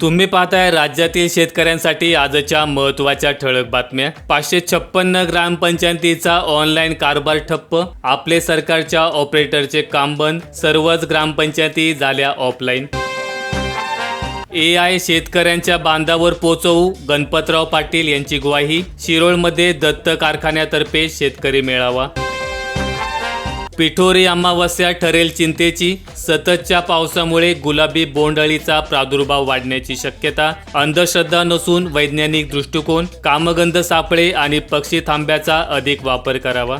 तुम्ही पाहताय राज्यातील शेतकऱ्यांसाठी आजच्या महत्त्वाच्या ठळक बातम्या. पाचशे छप्पन्न ग्रामपंचायतीचा ऑनलाईन कारभार ठप्प. आपले सरकारच्या ऑपरेटरचे काम बंद. सर्वच ग्रामपंचायती झाल्या ऑफलाईन ए आय शेतकऱ्यांच्या बांधावर पोचवू. गणपतराव पाटील यांची ग्वाही. शिरोळमध्ये दत्त कारखान्यातर्फे शेतकरी मेळावा. पिठोरी अमावस्या ठरेल चिंतेची सततच्या पावसामुळे गुलाबी बोंडअळीचा प्रादुर्भाव वाढण्याची शक्यता अंधश्रद्धा नसून वैज्ञानिक दृष्टिकोन कामगंध सापळे आणि पक्षी थांब्याचा अधिक वापर करावा.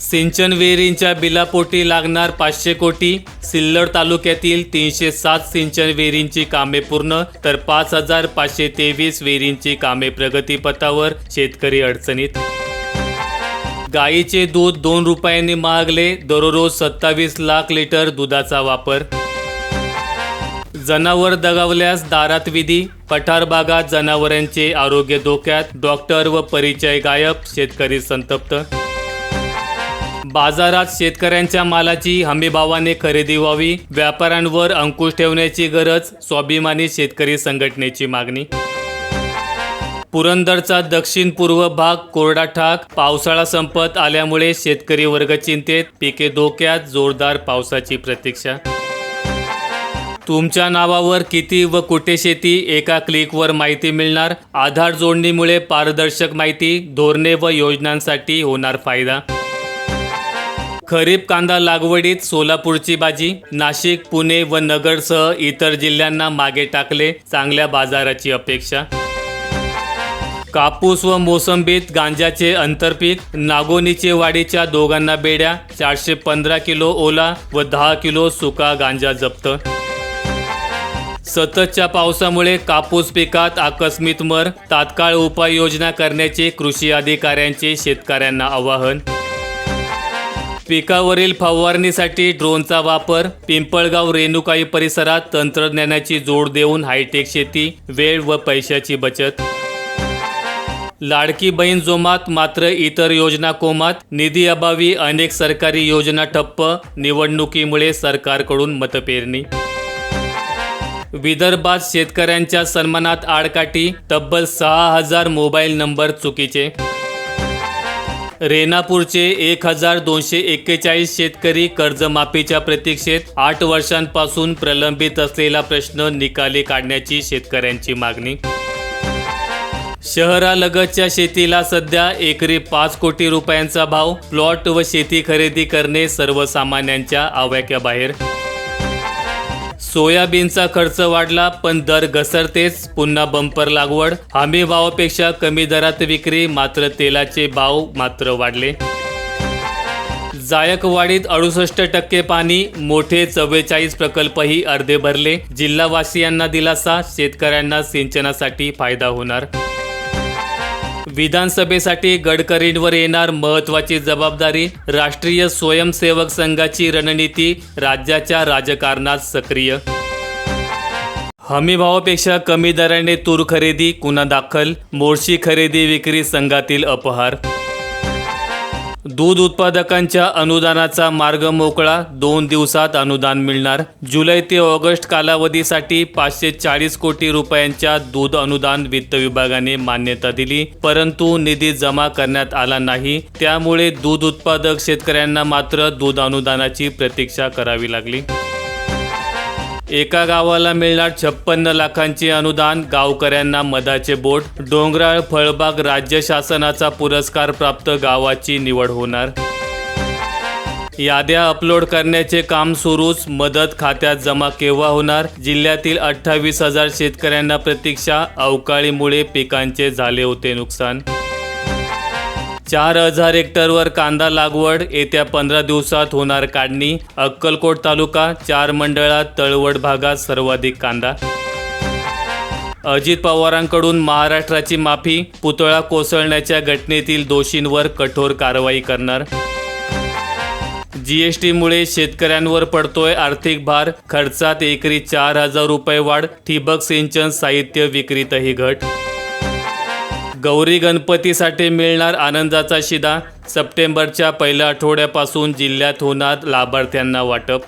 सिंचन विहिरींच्या बिलापोटी लागणार पाचशे कोटी सिल्लर तालुक्यातील तीनशे सात सिंचन विहिरींची कामे पूर्ण तर पाच हजार पाचशे तेवीस विहिरींची कामे प्रगतीपथावर शेतकरी अडचणीत. गायीचे दूध दोन रुपयांनी महागले दररोज सत्तावीस लाख लिटर दुधाचा वापर. जनावर दगावल्यास दारात विधी पठार भागात जनावरांचे आरोग्य धोक्यात डॉक्टर व परिचय गायब शेतकरी संतप्त. बाजारात शेतकऱ्यांच्या मालाची हमीभावाने खरेदी व्हावी व्यापाऱ्यांवर अंकुश ठेवण्याची गरज स्वाभिमानी शेतकरी संघटनेची मागणी. पुरंदरचा दक्षिण पूर्व भाग कोरडा ठाक. पावसाळा संपत आल्यामुळे शेतकरी वर्ग चिंतेत. पिके धोक्यात जोरदार पावसाची प्रतीक्षा. तुमच्या नावावर किती व कुठे शेती? एका क्लिकवर माहिती मिळणार. आधार जोडणीमुळे पारदर्शक माहिती धोरणे व योजनांसाठी होणार फायदा. खरीप कांदा लागवडीत सोलापूरची बाजी. नाशिक पुणे व नगरसह इतर जिल्ह्यांना मागे टाकले चांगल्या बाजाराची अपेक्षा. कापूस व मोसंबीत गांजाचे आंतरपीक नागोनीचे वाडीच्या दोघांना बेड्या चारशे पंधरा किलो ओला व दहा किलो सुका गांजा जप्त. सततच्या पावसामुळे कापूस पिकात आकस्मित मर तात्काळ उपाययोजना करण्याचे कृषी अधिकाऱ्यांचे शेतकऱ्यांना आवाहन. पिकावरील फवारणीसाठी ड्रोनचा वापर पिंपळगाव रेणुकाई परिसरात तंत्रज्ञानाची जोड देऊन हायटेक शेती वेळ व पैशाची बचत. लाडकी बहीण जोमात मात्र इतर योजना कोमात. निधी अभावी अनेक सरकारी योजना ठप्प. निवडणुकीमुळे सरकारकडून मतपेरणी. विदर्भात शेतकऱ्यांच्या सन्मानात आडकाठी. तब्बल सहा हजार मोबाईल नंबर चुकीचे. रेणापूरचे एक हजार दोनशे एक्केचाळीस शेतकरी कर्जमाफीच्या प्रतीक्षेत आठ वर्षांपासून प्रलंबित असलेला प्रश्न निकाली काढण्याची शेतकऱ्यांची मागणी. शहरालगतच्या शेतीला सध्या एकरी पाच कोटी रुपयांचा भाव. प्लॉट व शेती खरेदी करणे सर्वसामान्यांच्या आवाक्याबाहेर. सोयाबीनचा खर्च वाढला पण दर घसरतेच. पुन्हा बंपर लागवड. हमी भावापेक्षा कमी दरात विक्री मात्र तेलाचे भाव मात्र वाढले. जायकवाडीत अडुसष्ट टक्के पाणी मोठे चव्वेचाळीस प्रकल्पही अर्धे भरले. जिल्हावासियांना दिलासा शेतकऱ्यांना सिंचनासाठी फायदा होणार. विधानसभेसाठी गडकरींवर येणार महत्त्वाची जबाबदारी राष्ट्रीय स्वयंसेवक संघाची रणनीती राज्याच्या राजकारणात सक्रिय. हमीभावापेक्षा कमी दराने तूर खरेदी गुन्हा दाखल मोर्शी खरेदी विक्री संघातील अपहार दूध उत्पादकांच्या अनुदानाचा मार्ग मोकळा. दोन दिवसात अनुदान मिळणार. जुलै ते ऑगस्ट कालावधीसाठी पाचशे चाळीस कोटी रुपयांच्या दूध अनुदान वित्त विभागाने मान्यता दिली. परंतु निधी जमा करण्यात आला नाही. त्यामुळे दूध उत्पादक शेतकऱ्यांना मात्र दूध अनुदानाची प्रतीक्षा करावी लागली. एका गावाला मिळणार छप्पन्न लाखांचे अनुदान गावकऱ्यांना मधाचे बोट. डोंगराळ फळबाग राज्य शासनाचा पुरस्कार प्राप्त गावाची निवड होणार. याद्या अपलोड करण्याचे काम सुरूच मदत खात्यात जमा केव्हा होणार? जिल्ह्यातील अठ्ठावीस हजार शेतकऱ्यांना प्रतीक्षा अवकाळीमुळे पिकांचे झाले होते नुकसान. चार हजार हेक्टरवर कांदा लागवड येत्या पंधरा दिवसात होणार काढणी. अक्कलकोट तालुका चार मंडळात तळवड भागात सर्वाधिक कांदा. अजित पवारांकडून महाराष्ट्राची माफी पुतळा कोसळण्याच्या घटनेतील दोषींवर कठोर कारवाई करणार. जीएसटीमुळे शेतकऱ्यांवर पडतोय आर्थिक भार खर्चात एकरी चार हजार रुपये वाढ ठिबक सिंचन साहित्य विक्रीतही घट गौरी गणपतीसाठी मिळणार आनंदाचा शिदा. सप्टेंबरच्या पहिल्या आठवड्यापासून जिल्ह्यात होणार लाभार्थ्यांना वाटप.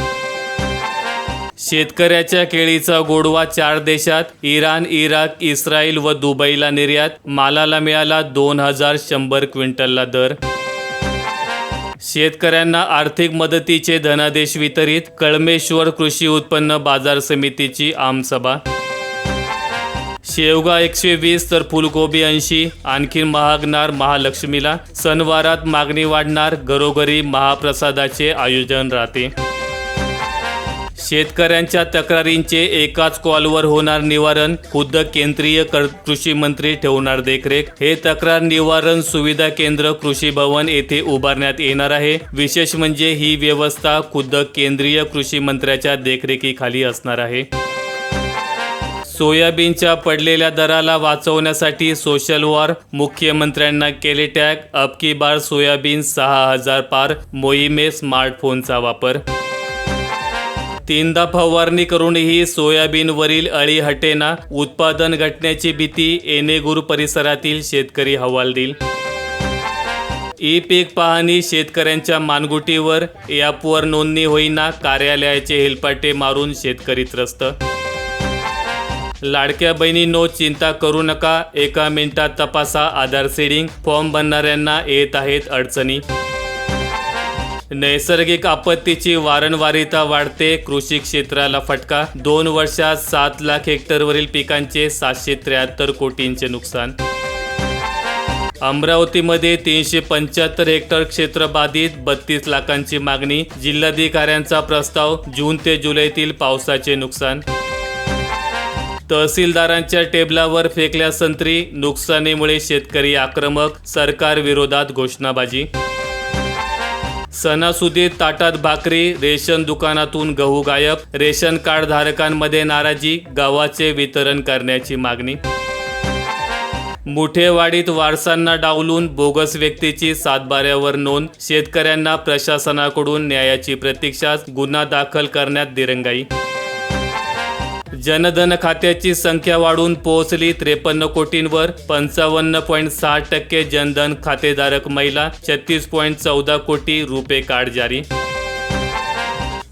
शेतकऱ्याच्या केळीचा गोडवा चार देशात इराण इराक इस्रायल व दुबईला निर्यात. मालाला मिळाला दोन हजार शंभर क्विंटलला दर. शेतकऱ्यांना आर्थिक मदतीचे धनादेश वितरित. कळमेश्वर कृषी उत्पन्न बाजार समितीची आमसभा. शेवगा एकशे वीस तर फुलकोबी ऐंशी आणखी महागणार महालक्ष्मीला सणवारात मागणी वाढणार घरोघरी महाप्रसादाचे आयोजन राहते. शेतकऱ्यांच्या तक्रारींचे एकाच कॉलवर होणार निवारण खुद्द केंद्रीय कृषी मंत्री ठेवणार देखरेख. हे तक्रार निवारण सुविधा केंद्र कृषी भवन येथे उभारण्यात येणार आहे. विशेष म्हणजे ही व्यवस्था खुद्द केंद्रीय कृषी मंत्र्याच्या देखरेखीखाली असणार आहे. सोयाबीनच्या पडलेल्या दराला वाचवण्यासाठी सोशल वॉर मुख्यमंत्र्यांना केले टॅग अब की बार सोयाबीन सहा हजार पार मोहिमे स्मार्टफोनचा वापर. तीनदा फवारणी करूनही सोयाबीनवरील अळी हटेना उत्पादन घटण्याची भीती एनेगुर परिसरातील शेतकरी हवालदिल ई पीक पाहणी शेतकऱ्यांच्या मानगुटीवर ॲपवर नोंदणी होईना कार्यालयाचे हेलपाटे मारून शेतकरी त्रस्त. लाडक्या बहिणींनो चिंता करू नका. एका मिनिटात तपासा. आधार सीडिंग फॉर्म भरणाऱ्यांना येत आहेत अडचणी. नैसर्गिक आपत्तीची वारंवारिता वाढते. कृषी क्षेत्राला फटका. दोन वर्षात सात लाख हेक्टरवरील पिकांचे सातशे त्र्याहत्तर कोटींचे नुकसान. अमरावतीमध्ये तीनशे पंच्याहत्तर हेक्टर क्षेत्र बाधित. बत्तीस लाखांची मागणी. जिल्हाधिकाऱ्यांचा प्रस्ताव जून ते जुलैतील पावसाचे नुकसान. तहसीलदारांच्या टेबलावर फेकल्या संत्री नुकसानीमुळे शेतकरी आक्रमक सरकार विरोधात घोषणाबाजी. सणासुदीत ताटात भाकरी रेशन दुकानातून गहू गायब रेशन कार्ड धारकांमध्ये नाराजी गव्हाचे वितरण करण्याची मागणी. मुठेवाडीत वारसांना डावलून बोगस व्यक्तीची सातबाऱ्यावर नोंद शेतकऱ्यांना प्रशासनाकडून न्यायाची प्रतीक्षा गुन्हा दाखल करण्यात दिरंगाई. जनधन खात्याची संख्या वाढून पोहोचली त्रेपन्न कोटींवर. पंचावन्न पॉईंट सहा टक्के जनधन खातेधारक महिला छत्तीस पॉईंट चौदा कोटी रुपे कार्ड जारी.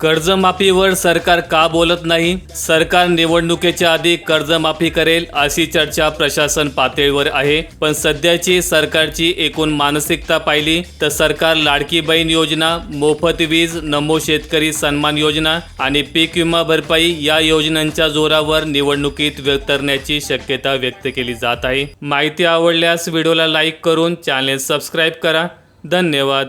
कर्जमाफीवर सरकार का बोलत नाही? सरकार निवडणुकीच्या आधी कर्जमाफी करेल अशी चर्चा प्रशासन पातळीवर आहे. पण सध्याची सरकारची एकूण मानसिकता पाहिली तर सरकार लाडकी बहीण योजना मोफत वीज नमो शेतकरी सन्मान योजना आणि पीक विमा भरपाई या योजनांच्या जोरावर निवडणुकीत व्यक्तरण्याची शक्यता व्यक्त केली जात आहे. माहिती आवडल्यास व्हिडिओला लाईक करून चॅनेल सबस्क्राईब करा. धन्यवाद.